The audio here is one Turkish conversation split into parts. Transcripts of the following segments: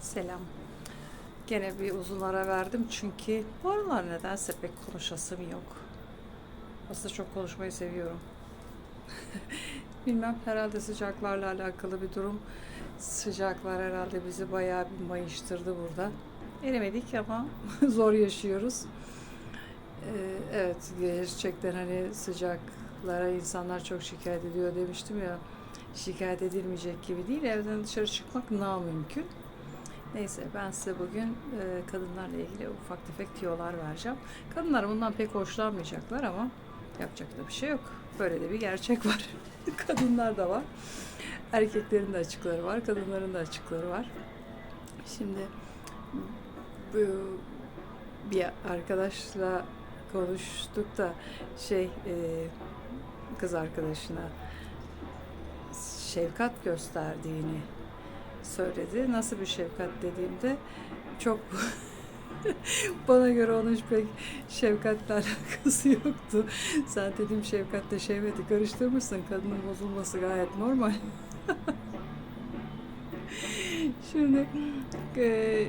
Selam. Gene bir uzun ara verdim çünkü bu aralar nedense pek konuşasım yok. Aslında çok konuşmayı seviyorum. Bilmem herhalde sıcaklarla alakalı bir durum. Sıcaklar herhalde bizi bayağı bir mayıştırdı burada. Eremedik ama zor yaşıyoruz. Ee, evet gerçekten hani sıcaklara insanlar çok şikayet ediyor demiştim ya. Şikayet edilmeyecek gibi değil. Evden dışarı çıkmak namümkün. Neyse ben size bugün e, kadınlarla ilgili ufak tefek tiyolar vereceğim. Kadınlar bundan pek hoşlanmayacaklar ama yapacak da bir şey yok. Böyle de bir gerçek var. Kadınlar da var. Erkeklerin de açıkları var, kadınların da açıkları var. Şimdi bu bir arkadaşla konuştuk da şey e, kız arkadaşına şefkat gösterdiğini söyledi. Nasıl bir şefkat dediğimde çok bana göre onun hiç pek şefkatle alakası yoktu. Sen dedim şefkatle şehveti karıştırmışsın. Kadının bozulması gayet normal. Şimdi e,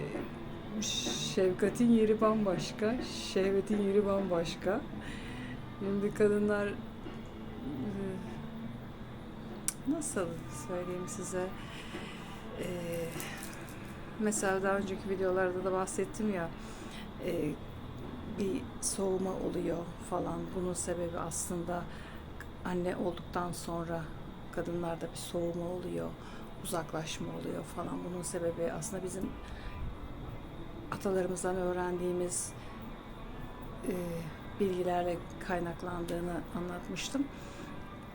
şefkatin yeri bambaşka, şehvetin yeri bambaşka. Şimdi kadınlar e, nasıl söyleyeyim size? Ee, mesela daha önceki videolarda da bahsettim ya e, bir soğuma oluyor falan. Bunun sebebi aslında anne olduktan sonra kadınlarda bir soğuma oluyor, uzaklaşma oluyor falan. Bunun sebebi aslında bizim atalarımızdan öğrendiğimiz e, bilgilerle kaynaklandığını anlatmıştım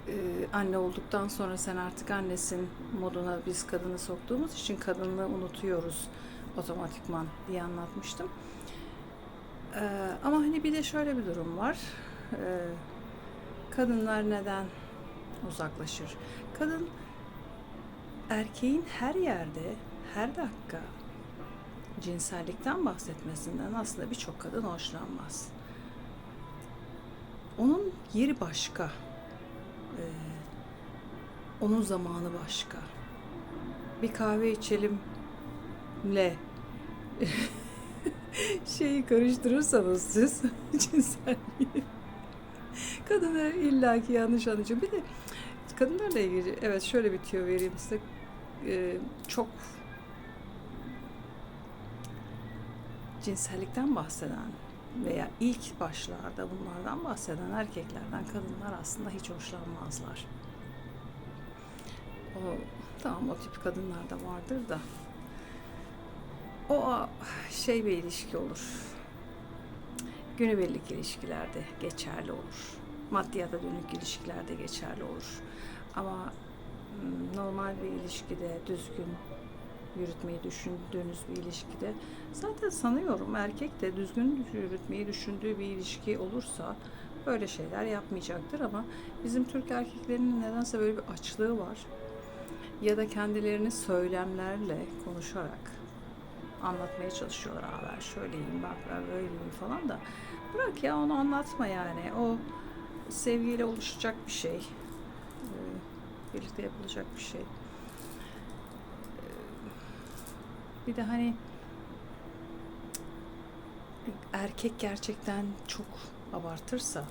e, anne olduktan sonra sen artık annesin moduna biz kadını soktuğumuz için kadınlığı unutuyoruz otomatikman diye anlatmıştım. E, ama hani bir de şöyle bir durum var. E, kadınlar neden uzaklaşır? Kadın erkeğin her yerde, her dakika cinsellikten bahsetmesinden aslında birçok kadın hoşlanmaz. Onun yeri başka. Ee, onun zamanı başka. Bir kahve içelimle şeyi karıştırırsanız siz cinselliği kadını illaki yanlış anlayacak. Bir de kadınlarla ilgili evet şöyle bir tüyo vereyim size. Ee, çok cinsellikten bahseden veya ilk başlarda bunlardan bahseden erkeklerden kadınlar aslında hiç hoşlanmazlar. O tamam o tip kadınlar da vardır da o şey bir ilişki olur. Günübirlik ilişkilerde geçerli olur. Maddiyata dönük ilişkilerde geçerli olur. Ama mm, normal bir ilişkide düzgün yürütmeyi düşündüğünüz bir ilişkide zaten sanıyorum erkek de düzgün yürütmeyi düşündüğü bir ilişki olursa böyle şeyler yapmayacaktır ama bizim Türk erkeklerinin nedense böyle bir açlığı var. Ya da kendilerini söylemlerle konuşarak anlatmaya çalışıyorlar. Aa ben şöyleyim, bak ben böyleyim falan da. Bırak ya onu anlatma yani. O sevgiyle oluşacak bir şey. Ee, Birlikte yapılacak bir şey. Bir de hani erkek gerçekten çok abartırsa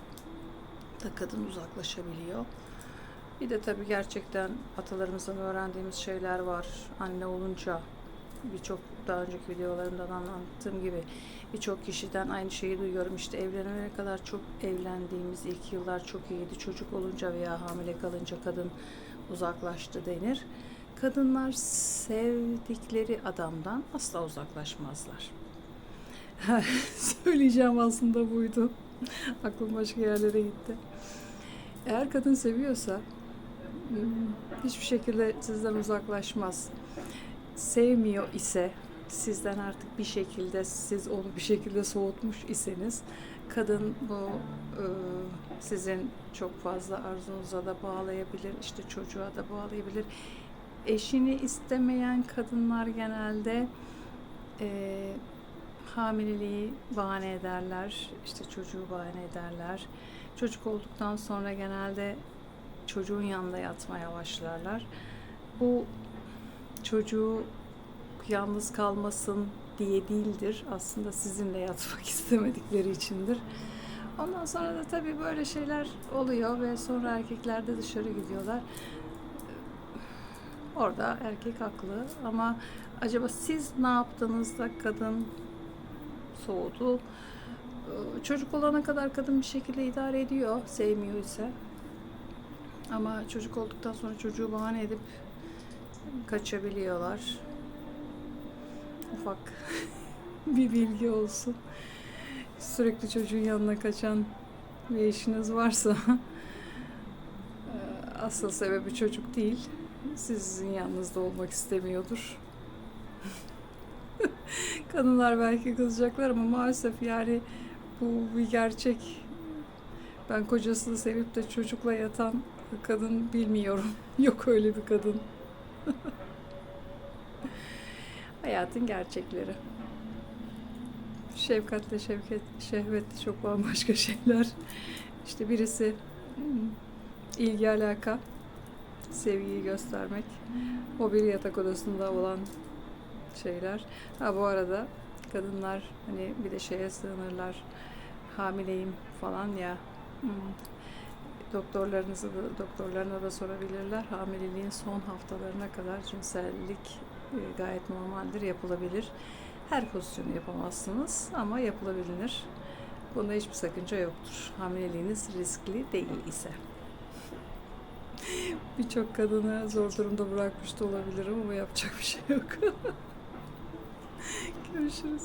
da kadın uzaklaşabiliyor. Bir de tabii gerçekten atalarımızdan öğrendiğimiz şeyler var. Anne olunca birçok daha önceki videolarımdan anlattığım gibi birçok kişiden aynı şeyi duyuyorum. İşte evlenene kadar çok evlendiğimiz ilk yıllar çok iyiydi. Çocuk olunca veya hamile kalınca kadın uzaklaştı denir kadınlar sevdikleri adamdan asla uzaklaşmazlar. Söyleyeceğim aslında buydu. Aklım başka yerlere gitti. Eğer kadın seviyorsa hmm, hiçbir şekilde sizden uzaklaşmaz. Sevmiyor ise sizden artık bir şekilde siz onu bir şekilde soğutmuş iseniz kadın bu e, sizin çok fazla arzunuza da bağlayabilir, işte çocuğa da bağlayabilir eşini istemeyen kadınlar genelde e, hamileliği bahane ederler, işte çocuğu bahane ederler. Çocuk olduktan sonra genelde çocuğun yanında yatmaya başlarlar. Bu çocuğu yalnız kalmasın diye değildir. Aslında sizinle yatmak istemedikleri içindir. Ondan sonra da tabii böyle şeyler oluyor ve sonra erkekler de dışarı gidiyorlar. Orada erkek haklı ama acaba siz ne yaptınız da kadın soğudu? Ee, Çocuk olana kadar kadın bir şekilde idare ediyor, sevmiyor ise. Ama çocuk olduktan sonra çocuğu bahane edip kaçabiliyorlar. Ufak bir bilgi olsun. Sürekli çocuğun yanına kaçan bir eşiniz varsa e, asıl sebebi çocuk değil. Sizin yanınızda olmak istemiyordur. Kadınlar belki kızacaklar ama maalesef yani bu bir gerçek. Ben kocasını sevip de çocukla yatan kadın bilmiyorum. Yok öyle bir kadın. Hayatın gerçekleri. Şefkatle şevket, şehvetle çok bambaşka şeyler. İşte birisi hmm, ilgi alaka, sevgiyi göstermek. O bir yatak odasında olan şeyler. Ha bu arada kadınlar hani bir de şeye sığınırlar. Hamileyim falan ya. Hmm. Doktorlarınızı da, doktorlarına da sorabilirler. Hamileliğin son haftalarına kadar cinsellik e, gayet normaldir, yapılabilir. Her pozisyonu yapamazsınız ama yapılabilir. Bunda hiçbir sakınca yoktur. Hamileliğiniz riskli değil ise. Birçok kadını zor durumda bırakmış da olabilirim ama yapacak bir şey yok. Görüşürüz.